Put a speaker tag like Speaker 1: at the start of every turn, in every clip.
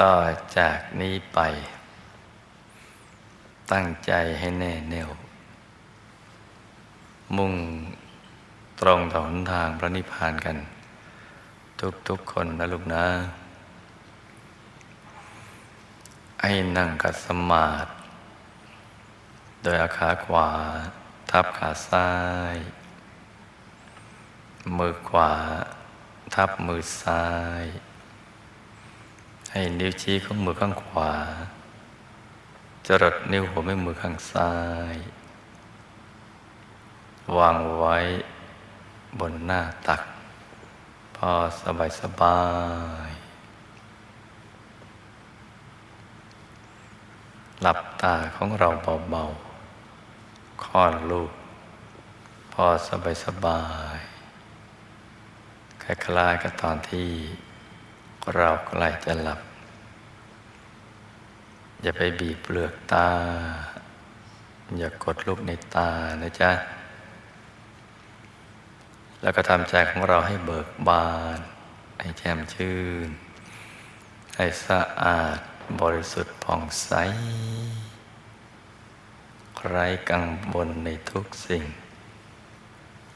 Speaker 1: ต่อจากนี้ไป ตั้งใจให้แน่แน่ว มุ่งตรงต่อหนทางพระนิพพานกัน ทุกๆคนนะลูกนะให้นั่งกัดสมาธิโดยอาขาขวา ทับขาซ้าย มือขวา ทับมือซ้าย ให้นิ้วชี้ของมือข้างขวา จรดนิ้วหัวแม่มือข้างซ้าย วางไว้บนหน้าตัก พอสบายสบาย หลับตาของเราเบาๆคลอดลูก พอสบายสบายคล้ายๆกับตอนที่ เราใกล้จะหลับ อย่าไปบีบเปลือกตา อย่ากดลูกในตานะจ๊ะ แล้วก็ทำใจของเราให้เบิกบาน ให้แจ่มชื่น ให้สะอาดบริสุทธิ์ผ่องใส ไร้กังวลในทุกสิ่ง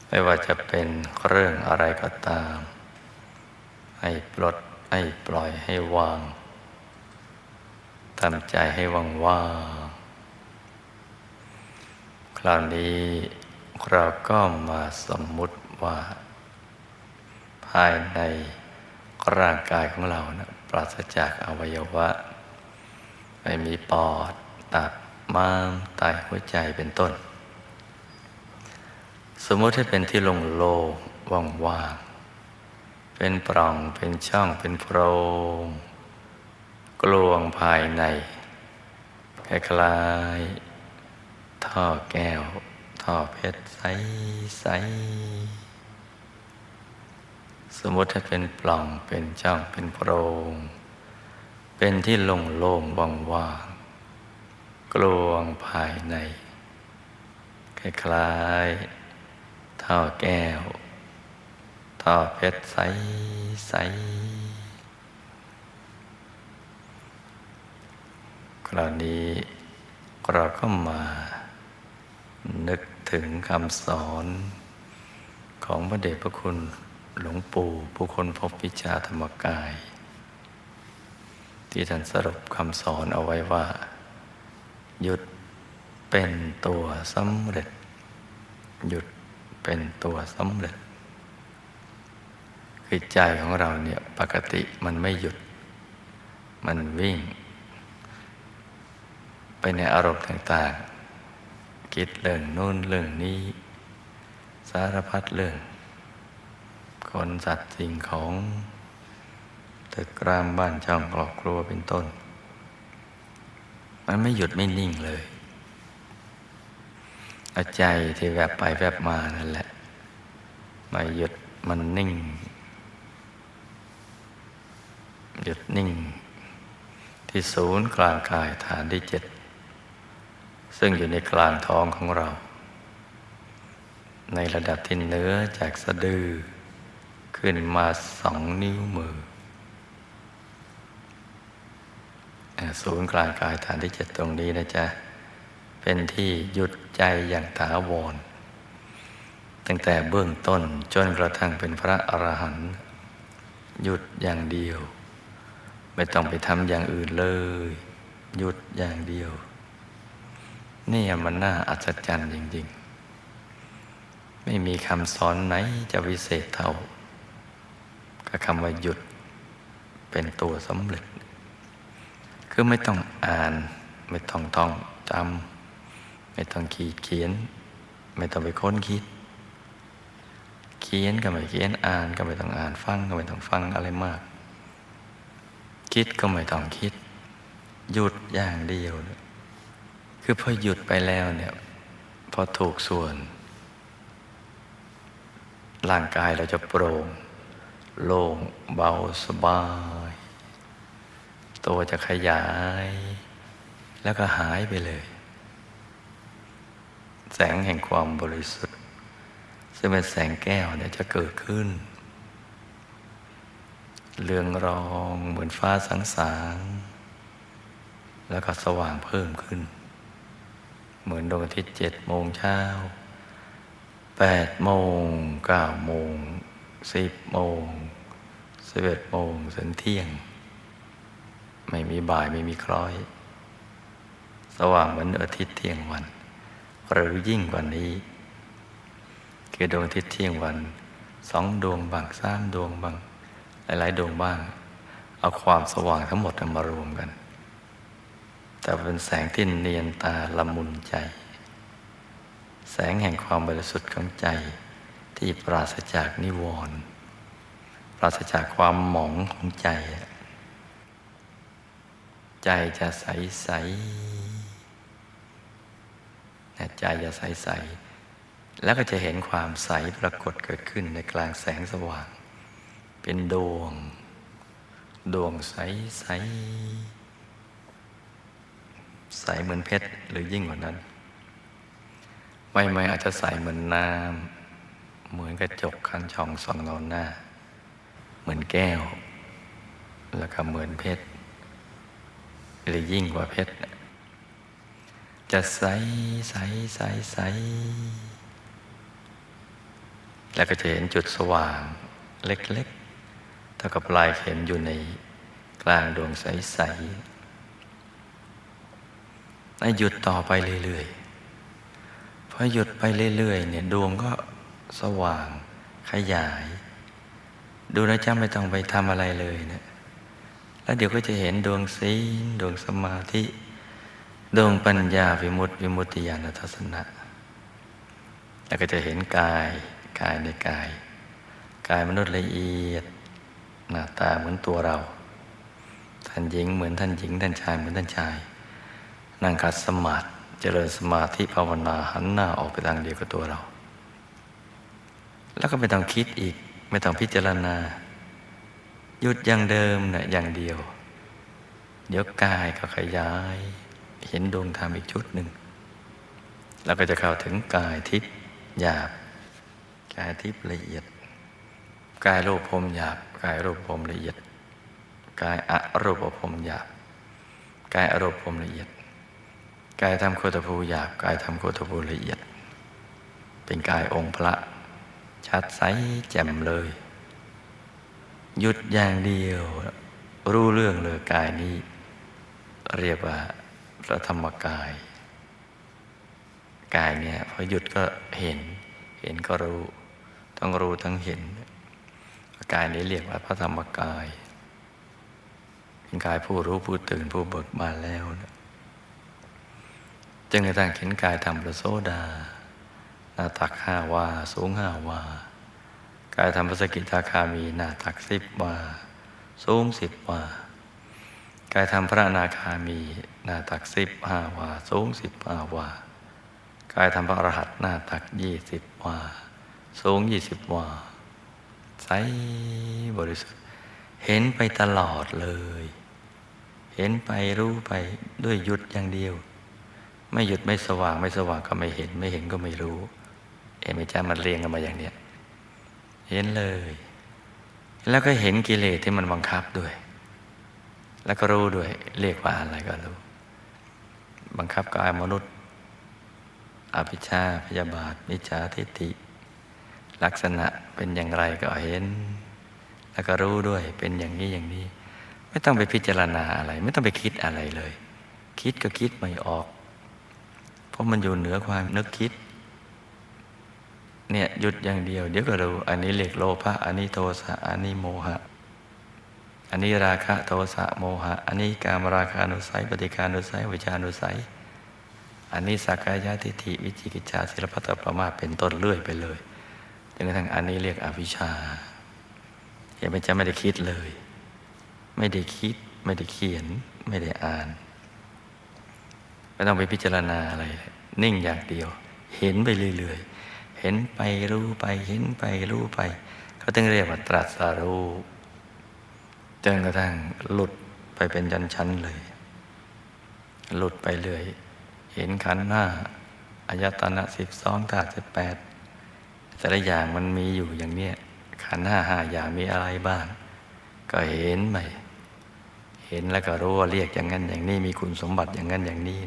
Speaker 1: ไม่ว่าจะเป็นเรื่องอะไรก็ตาม ให้ปลด ให้ปล่อยให้วางทำใจให้ว่างว่างคราวนี้เราก็มาสมมุติว่า ภายในร่างกายของเรานะปราศจากอวัยวะ ไม่มีปอด ตับม้ามไตหัวใจเป็นต้น สมมติให้เป็นที่โล่งๆว่างๆ เป็นปล่องเป็นช่องเป็นโพรงกลวงภายในคล้ายๆท่อแก้ว ท่อเพชรใสใสสมมติถ้าเป็นปล่องเป็นช่องเป็นโพรง เป็นที่โล่งโล่งว่างว่างกลวงภายใน คล้ายๆท่อแก้ว ท่อเพชรใสใสคราวนี้เราก็มา นึกถึงคำสอนของพระเดชพระคุณหลวงปู่ผู้คนพบวิชาธรรมกาย ที่ท่านสรุปคำสอนเอาไว้ว่า หยุดเป็นตัวสำเร็จ หยุดเป็นตัวสำเร็จ คือใจของเราเนี่ยปกติมันไม่หยุด มันวิ่ง ไปในอารมณ์ต่างๆ คิดเรื่องนู่นเรื่องนี้ สารพัดเรื่อง คนสัตว์สิ่งของตึกรามบ้านช่องครอบครัวเป็นต้น มันไม่หยุดไม่นิ่งเลยอาใจที่แวบไปแวบมานั่นแหละไม่หยุดมันนิ่ง หยุดนิ่ง ที่ศูนย์กลางกายฐานที่เจ็ดซึ่งอยู่ในกลางท้องของเรา ในระดับที่เนื้อจากสะดือ ขึ้นมาสองนิ้วมือ ศูนย์กลางกายฐานที่เจ็ดตรงนี้นะจ๊ะ เป็นที่หยุดใจอย่างถาวร ตั้งแต่เบื้องต้นจนกระทั่งเป็นพระอรหันต์หยุดอย่างเดียว ไม่ต้องไปทำอย่างอื่นเลย หยุดอย่างเดียว นี่มันน่าอัศจรรย์จริง ๆ ไม่มีคำสอนไหนจะวิเศษเท่ากับคำว่าหยุดเป็นตัวสำเร็จ คือไม่ต้องอ่าน ไม่ต้องท่องจำไม่ต้องขีดเขียน ไม่ต้องไปค้นคิด เขียนก็ไม่เขียนอ่านก็ไม่ต้องอ่านฟังก็ไม่ต้องฟังอะไรมาก คิดก็ไม่ต้องคิด หยุดอย่างเดียว คือพอหยุดไปแล้วเนี่ยพอถูกส่วน ร่างกายเราจะโปร่งโล่งเบาสบาย ตัวจะขยาย แล้วก็หายไปเลย แสงแห่งความบริสุทธิ์ ซึ่งเป็นแสงแก้วเนี่ยจะเกิดขึ้น เรืองรองเหมือนฟ้าสังสาง แล้วก็สว่างเพิ่มขึ้น เหมือนดวงอาทิตย์เจ็ดโมงเช้าแปดโมงเก้าโมงสิบโมงสิบเอ็ดโมงถึงเที่ยง ไม่มีบ่ายไม่มีคล้อย สว่างเหมือนอาทิตย์เที่ยงวัน หรือยิ่งกว่านี้ คือดวงอาทิตย์เที่ยงวันสองดวงบางสามดวงบาง ลายๆดวงบ้าง เอาความสว่างทั้งหมดมารวมกัน แต่เป็นแสงที่เนียนตาละมุนใจ แสงแห่งความบริสุทธิ์ของใจที่ปราศจากนิวรณ์ปราศจากความหมองของใจ ใจจะใสใสใจจะใสใสแล้วก็จะเห็นความใสปรากฏเกิดขึ้นในกลางแสงสว่าง เป็นดวง ดวงใสใสใสเหมือนเพชรหรือยิ่งกว่านั้นไม่ไม่อาจจะใสเหมือนน้ำเหมือนกระจกคันช่องส่องเงาหน้า เหมือนแก้ว แล้วก็เหมือนเพชรหรือยิ่งกว่าเพชรจะใสใสใสใสแล้วก็จะเห็นจุดสว่างเล็ก เท่ากับปลายเข็มอยู่ในกลางดวงใสๆให้หยุดต่อไปเรื่อยๆพอหยุดไปเรื่อยๆเนี่ยดวงก็สว่างขยาย ดูนะจ๊ะไม่ต้องไปทำอะไรเลยเนะแล้วเดี๋ยวก็จะเห็นดวงศีลดวงสมาธิดวงปัญญาวิมุตติวิมุตติญาณทัศนะ แล้วก็จะเห็นกายกายในกาย กายมนุษย์ละเอียด หน้าตาเหมือนตัวเรา ท่านหญิงเหมือนท่านหญิง ท่านชายเหมือนท่านชาย นั่งขัดสมาธิเจริญสมาธิภาวนาหันหน้าออกไปทางเดียวกับตัวเรา แล้วก็ไม่ต้องคิดอีก ไม่ต้องพิจารณา หยุดอย่างเดิมนะ่ะอย่างเดียว เดี๋ยวกายก็ขยาย เห็นดวงธรรมอีกชุดหนึ่ง แล้วก็จะเข้าถึงกายทิพย์หยาบ กายทิพย์ละเอียด กายรูปพรมหยาบ กายรูปพรมละเอียด กายอรูปพรมหยาบ กายอรูปพรมละเอียด กายทำโคตภูหยาบ กายทำโคตภูละเอียด เป็นกายองค์พระ ชัดใสแจ่มเลย หยุดอย่างเดียว รู้เรื่องเลยกายนี้ เรียกว่าพระธรรมกาย กายเนี่ยพอหยุดก็เห็น เห็นก็รู้ ต้องรู้ทั้งเห็น กายนี้เรียกว่าพระธรรมกายเป็นกายผู้รู้ผู้ตื่นผู้เบิกบานแล้วนะจึงกระทั่งเห็นกายธรรมประโซดาหน้าตักห้าวา สูงห้าวา กายธรรมพระสกิทาคามีหน้าตักสิบวา สูงสิบวา กายธรรมพระนาคามีหน้าตักสิบห้าวา สูงสิบห้าวา กายธรรมพระอรหันต์หน้าตักยี่สิบวา สูงยี่สิบวา ใสบริสุทธิ์ เห็นไปตลอดเลย เห็นไปรู้ไปด้วยหยุดอย่างเดียว ไม่หยุดไม่สว่างไม่สว่างก็ไม่เห็น ไม่เห็นก็ไม่รู้ เอ็มจ้ามันเรียงกันมาอย่างเนี้ยเห็นเลย แล้วก็เห็นกิเลสที่มันบังคับด้วย แล้วก็รู้ด้วย เรียกว่าอะไรก็รู้ บังคับกายมนุษย์อภิชาพยาบาทมิจฉาทิฏฐิ ลักษณะเป็นอย่างไรก็เห็น แล้วก็รู้ด้วยเป็นอย่างนี้อย่างนี้ ไม่ต้องไปพิจารณาอะไร ไม่ต้องไปคิดอะไรเลย คิดก็คิดไม่ออก เพราะมันอยู่เหนือความนึกคิด เนี่ยหยุดอย่างเดียว เดี๋ยวก็รู้ อันนี้เรียกโลภะอันนี้โทสะอันนี้โมหะ อันนี้ราคะโทสะโมหะ อันนี้การมราคานุสัยปฏิการนุสัยวิจานุสัยอันนี้สักกายทิฏฐิวิจิกิจชาศิลปะตประมาทเป็นต้นเลื่อยไปเลย นกระทั่งอันนี้เรียกอวิชชาเห็นไหมจะไม่ได้คิดเลย ไม่ได้คิด ไม่ได้เขียน ไม่ได้อ่าน ไม่ต้องไปพิจารณาอะไร นิ่งอย่างเดียว เห็นไปเรื่อยๆ เห็นไปรู้ไป เห็นไปรู้ไป เขาต้องเรียกว่าตรัสรู้จนกระทั่งหลุดไปเป็นชั้นๆเลย หลุดไปเลย เห็นขันหน้าอายตนะสิบสองธาตุสิบแปด แต่ละอย่างมันมีอยู่อย่างเนี้ยขันห้าห้าอย่างมีอะไรบ้าง ก็เห็นไหมเห็นแล้วก็รู้ว่าเรียกอย่างนั้นอย่างนี้มีคุณสมบัติอย่างนั้นอย่างนี้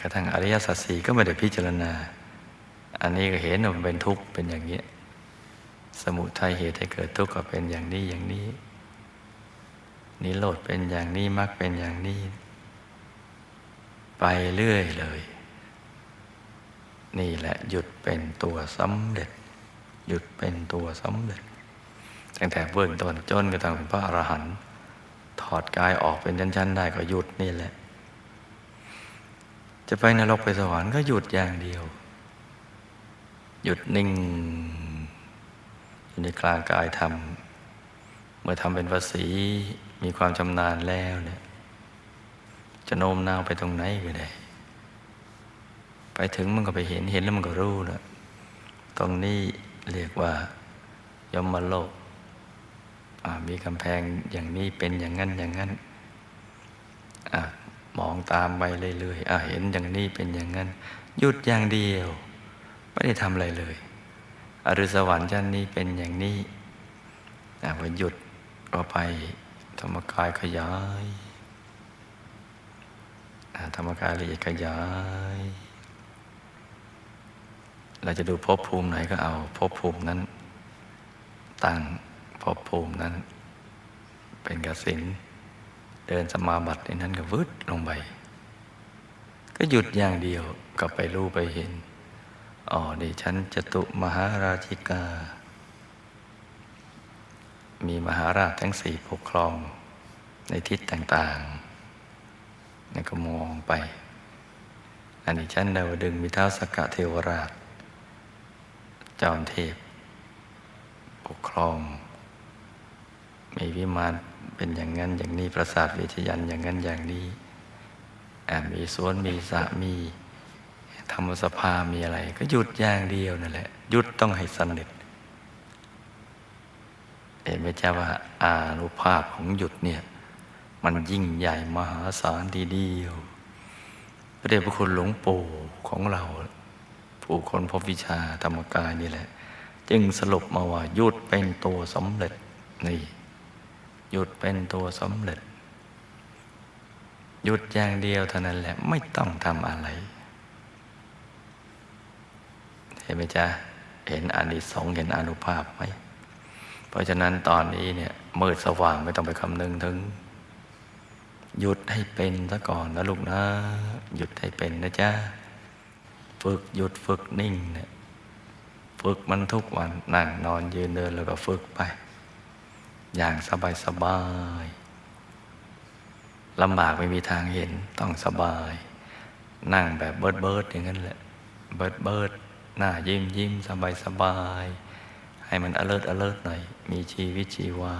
Speaker 1: กระทั่งอริยสัจสี่ก็ไม่ได้พิจารณา อันนี้ก็เห็นว่ามันเป็นทุกข์เป็นอย่างนี้ สมุทัยเหตุให้เกิดทุกข์ก็เป็นอย่างนี้อย่างนี้นิโรธเป็นอย่างนี้มรรคเป็นอย่างนี้ ไปเรื่อยเลย นี่แหละหยุดเป็นตัวสำเร็จ หยุดเป็นตัวสำเร็จ ตั้งแต่เบื้องต้นจนกระทั่งเป็นพระอรหันต์ถอดกายออกเป็นชั้นๆได้ก็หยุดนี่แหละ จะไปนรกไปสวรรค์ก็หยุดอย่างเดียว หยุดนิ่งอยู่ในกลางกายธรรมเมื่อทำเป็นภาษีมีความชำนาญแล้วเนี่ยจะโน้มน้าวไปตรงไหนก็ได้ ไปถึงมันก็ไปเห็นเห็นแล้วมันก็รู้แล้วตรงนี้เรียกว่ายมโลกมีกำแพงอย่างนี้เป็นอย่างนั้นอย่างนั้นอมองตามไปเรื่อยๆเห็นอย่างนี้เป็นอย่างนั้น หยุดอย่างเดียว ไม่ได้ทำอะไรเลย อริสวรรค์ชั้นนี้เป็นอย่างนี้พอหยุดก็ไปธรรมกายขยายธรรมกายละเอียดขยาย เราจะดูภพภูมิไหนก็เอาภพภูมินั้น ตั้งภพภูมินั้น เป็นกสินเดินสมาบัติในนั้นก็วืดลงไป ก็หยุดอย่างเดียวก็ไปรู้ไปเห็นอ๋อดิฉันจตุมหาราชิกา มีมหาราชทั้งสี่ปกครองในทิศต่างๆนี่ก็มองไป อันนี้ฉันดาวดึงมีเท้าสกกะเทวราช จอมเทพ ปกครอง มีวิมานเป็นอย่างนั้นอย่างนี้ประสาทเวชยันอย่างนั้นอย่างนี้มีสวนมีสระมีธรรมสภามีอะไร ก็หยุดอย่างเดียวนั่นแหละหยุดต้องให้สนิทเห็นไหมจ้าว่าอานุภาพของหยุดเนี่ย มันยิ่งใหญ่มหาศาลทีเดียวพระเดชพระคุณหลวงปู่ของเรา ผู้คนพบวิชาธรรมกายนี่แหละ จึงสรุปมาว่าหยุดเป็นตัวสำเร็จนี่หยุดเป็นตัวสำเร็จหยุดอย่างเดียวเท่านั้นแหละไม่ต้องทำอะไร เห็นไหมจ๊ะ เห็นอานิสงส์เห็นอนุภาพไหม เพราะฉะนั้นตอนนี้เนี่ยมืดสว่างไม่ต้องไปคำนึงถึง หยุดให้เป็นซะก่อนนะลูกนะ หยุดให้เป็นนะจ๊ะ ฝึกหยุดฝึกนิ่งเนี่ยฝึกมันทุกวันนั่งนอนยืนเดินแล้วก็ฝึกไป อย่างสบายสบายลำบากไม่มีทางเห็นต้องสบาย นั่งแบบเบิดเบิดอย่างนั้นแหละ เบิดเบิดหน้ายิ้มยิ้มสบายสบาย ให้มันอเลิศอเลิศหน่อย มีชีวิตชีวา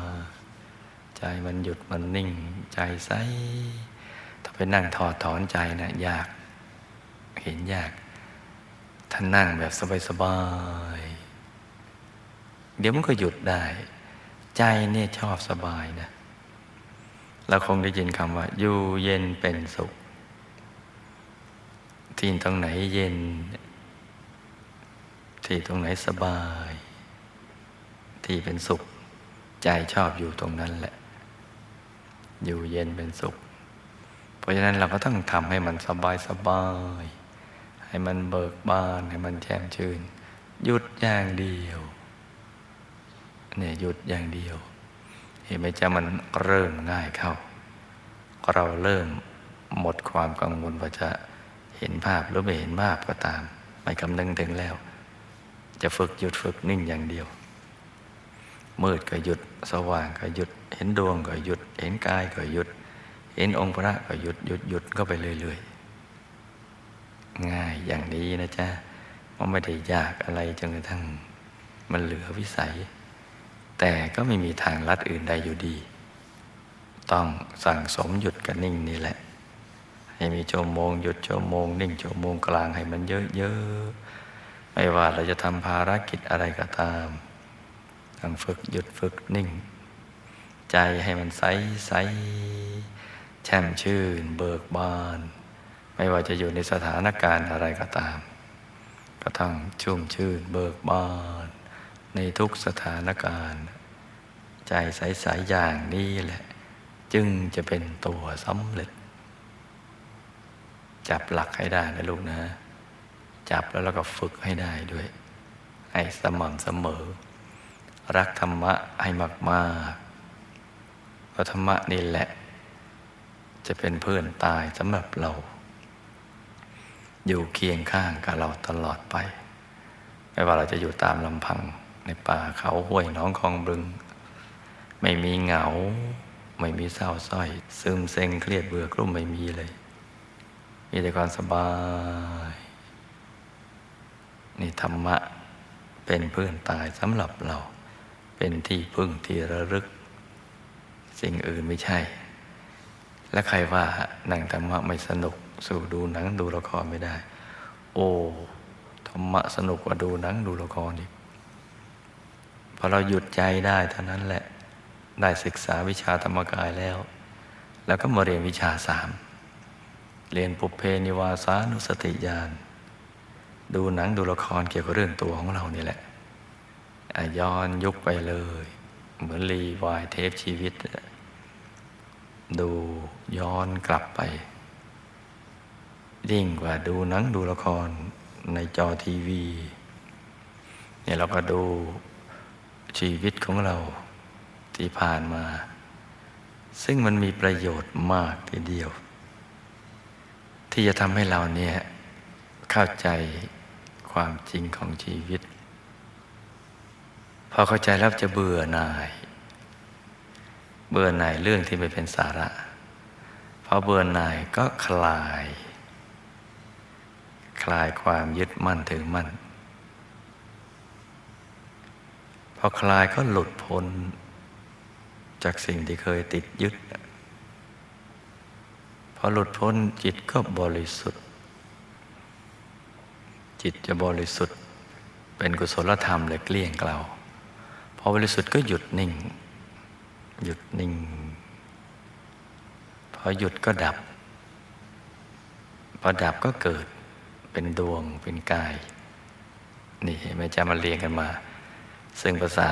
Speaker 1: ใจมันหยุดมันนิ่ง ใจใสถ้าไปนั่งถอดถอนใจน่ะยาก เห็นยาก ท่านนั่งแบบสบายสบายเดี๋ยวมันก็หยุดได้ ใจเนี่ยชอบสบายนะเราคงได้ยินคำว่า อยู่เย็นเป็นสุข ที่ตรงไหนเย็น ที่ตรงไหนสบาย ที่เป็นสุข ใจชอบอยู่ตรงนั้นแหละ อยู่เย็นเป็นสุข เพราะฉะนั้นเราก็ต้องทำให้มันสบายสบาย ให้มันเบิกบาน ให้มันแจ่มชื่น หยุดอย่างเดียวเนี่ยหยุดอย่างเดียว เห็นไหมจะมันเริ่มง่ายเข้า เราเริ่มหมดความกังวลว่าจะเห็นภาพหรือไม่เห็นภาพก็ตาม ไม่คำนึงถึงแล้ว จะฝึกหยุดฝึกนิ่งอย่างเดียว มืดก็หยุด สว่างก็หยุด เห็นดวงก็หยุด เห็นกายก็หยุด เห็นองค์พระก็หยุดหยุดหยุดก็ไปเรื่อยๆ ง่ายอย่างนี้นะจ๊ะมันไม่ได้ยากอะไรจนกระทั่งมันเหลือวิสัย แต่ก็ไม่มีทางลัดอื่นใดอยู่ดี ต้องสั่งสมหยุดกับนิ่งนี่แหละ ให้มีชั่วโมงหยุดชั่วโมง นิ่งชั่วโมงกลางให้มันเยอะๆไม่ว่าเราจะทำภารกิจอะไรก็ตามต้องฝึกหยุดฝึกนิ่ง ใจให้มันใสใสแช่มชื่น เบิกบาน ไม่ว่าจะอยู่ในสถานการณ์อะไรก็ตาม ก็ต้องชุ่มชื่นเบิกบานในทุกสถานการณ์ ใจใสๆอย่างนี้แหละ จึงจะเป็นตัวสำเร็จ จับหลักให้ได้นะลูกนะ จับแล้วเราก็ฝึกให้ได้ด้วย ให้สม่ำเสมอ รักธรรมะให้มากๆเพราะธรรมะนี่แหละ จะเป็นเพื่อนตายสำหรับเรา อยู่เคียงข้างกับเราตลอดไป ไม่ว่าเราจะอยู่ตามลำพังในป่าเขาห้วยน้องคลองบึง ไม่มีเหงา ไม่มีเศร้าส้อย ซึมเซ็งเครียดเบื่อกลุ้มไม่มีเลย มีแต่ความสบาย นี่ธรรมะเป็นเพื่อนตายสำหรับเรา เป็นที่พึ่งที่ระลึก สิ่งอื่นไม่ใช่ และใครว่าหนังธรรมะไม่สนุก สู่ดูหนังดูละครไม่ได้ โอ้ธรรมะสนุกกว่าดูหนังดูละครอีกพอเราหยุดใจได้เท่านั้นแหละ ได้ศึกษาวิชาธรรมกายแล้ว แล้วก็มาเรียนวิชาสามเรียนปุเพนิวาสานุสติญาณดูหนังดูละครเกี่ยวกับเรื่องตัวของเรานี่แหละอะย้อนยุคไปเลย เหมือนรีวายเทปชีวิต ดูย้อนกลับไป ยิ่งกว่าดูหนังดูละครในจอทีวี เนี่ยเราก็ดูชีวิตของเราที่ผ่านมา ซึ่งมันมีประโยชน์มากทีเดียว ที่จะทำให้เราเนี่ยเข้าใจความจริงของชีวิต พอเข้าใจแล้วจะเบื่อหน่าย เบื่อหน่ายเรื่องที่ไม่เป็นสาระพอเบื่อหน่ายก็คลาย คลายความยึดมั่นถือมั่น พอคลายก็หลุดพ้น จากสิ่งที่เคยติดยึด พอหลุดพ้นจิตก็บริสุทธิ์ จิตจะบริสุทธิ์เป็นกุศลธรรมเลยเกลี้ยงเกลาพอบริสุทธิ์ก็หยุดนิ่ง หยุดนิ่ง พอหยุดก็ดับ พอดับก็เกิด เป็นดวงเป็นกาย นี่ไม่จะมาเรียงกันมา ซึ่งภาษา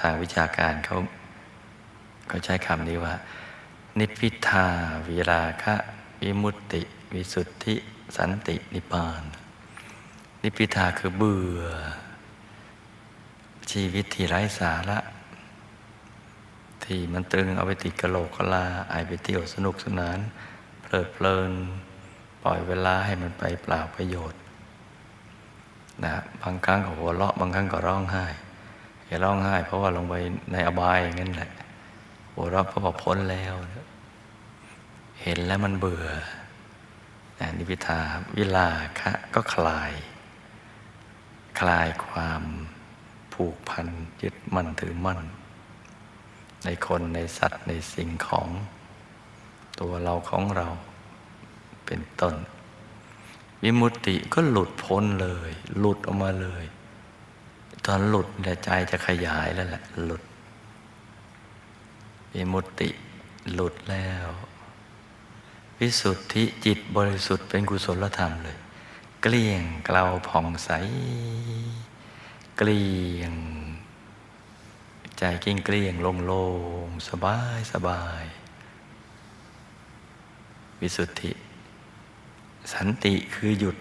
Speaker 1: ทางวิชาการเขาเขาใช้คำนี้ว่า นิพพิทาวิราคะวิมุตติ วิสุทธิสันตินิพาน นิพพิทาคือเบื่อ ชีวิตที่ไร้สาระที่มันตรึงเอาไปติดกระโหลกกะลาไอไปเที่ยวสนุกสนาน เพลิดเพลิน ปล่อยเวลาให้มันไปเปล่าประโยชน์นะบางครั้งก็หัวเราะบางครั้งก็ร้องไห้อย่าร้องไห้ เพราะว่าลงไปในอบายอย่างนั้นแหละหัวเราะเพราะว่าพ้นแล้ว เห็นแล้วมันเบื่อนะนิพิทาวิลาคะก็คลาย คลายความผูกพันยึดมั่นถือมั่น ในคนในสัตว์ในสิ่งของ ตัวเราของเรา เป็นต้น วิมุตติก็หลุดพ้นเลย หลุดออกมาเลย ตอนหลุดเนี่ยใจจะขยายแล้วแหละหลุด วิมุตติหลุดแล้ววิสุทธิจิตบริสุทธิ์เป็นกุศลธรรมเลย เกลี้ยงเกลาผ่องใส เกลี้ยง ใจเกลี้ยงเกลี้ยงโล่งๆสบายสบาย วิสุทธิ สันติคือหยุด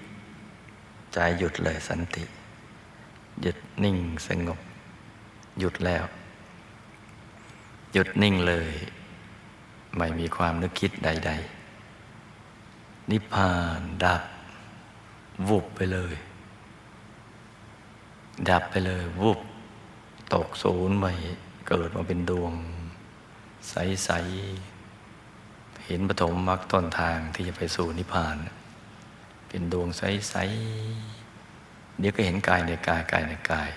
Speaker 1: ใจหยุดเลยสันติ หยุดนิ่งสงบ หยุดแล้ว หยุดนิ่งเลย ไม่มีความนึกคิดใด ๆ นิพพานดับ วุบไปเลย ดับไปเลย วุบ ตกศูนย์ใหม่เกิดมาเป็นดวง ใส ๆ เห็นปฐมมรรคต้นทางที่จะไปสู่นิพพาน เป็นดวงใส ๆ เดี๋ยวก็เห็นกายในกายกายในกาย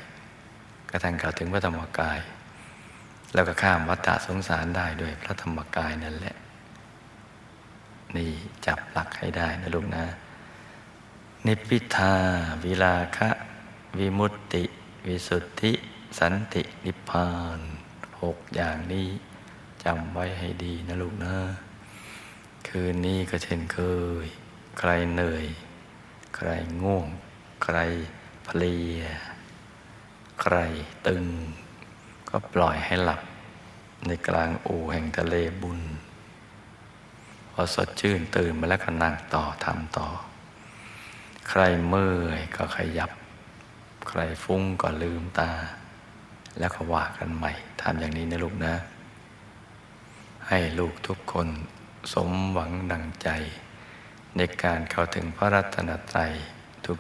Speaker 1: กระทั่งกล่าวถึงพระธรรมกาย แล้วก็ข้ามวัฏฏะสงสารได้ด้วยพระธรรมกายนั่นแหละ นี่จับหลักให้ได้นะลูกนะนิพพิทา วิลาคะ วิมุตติ วิสุทธิ สันติ นิพพานหกอย่างนี้จำไว้ให้ดีนะลูกนะ คืนนี้ก็เช่นเคย ใครเหนื่อย ใครง่วง ใครเพลีย ใครตึง ก็ปล่อยให้หลับ ในกลางอู่แห่งทะเลบุญ พอสดชื่นตื่นมาแล้วก็นั่งต่อทำต่อ ใครเมื่อยก็ขยับ ใครฟุ้งก็ลืมตา แล้วก็ว่ากันใหม่ทำอย่างนี้นะลูกนะ ให้ลูกทุกคนสมหวังดังใจ ในการเข้าถึงพระรัตนตรัย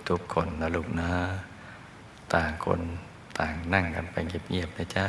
Speaker 1: ทุกๆคนนะลูกนะ ต่างคนต่างนั่งกันไปเงียบๆนะจ๊ะ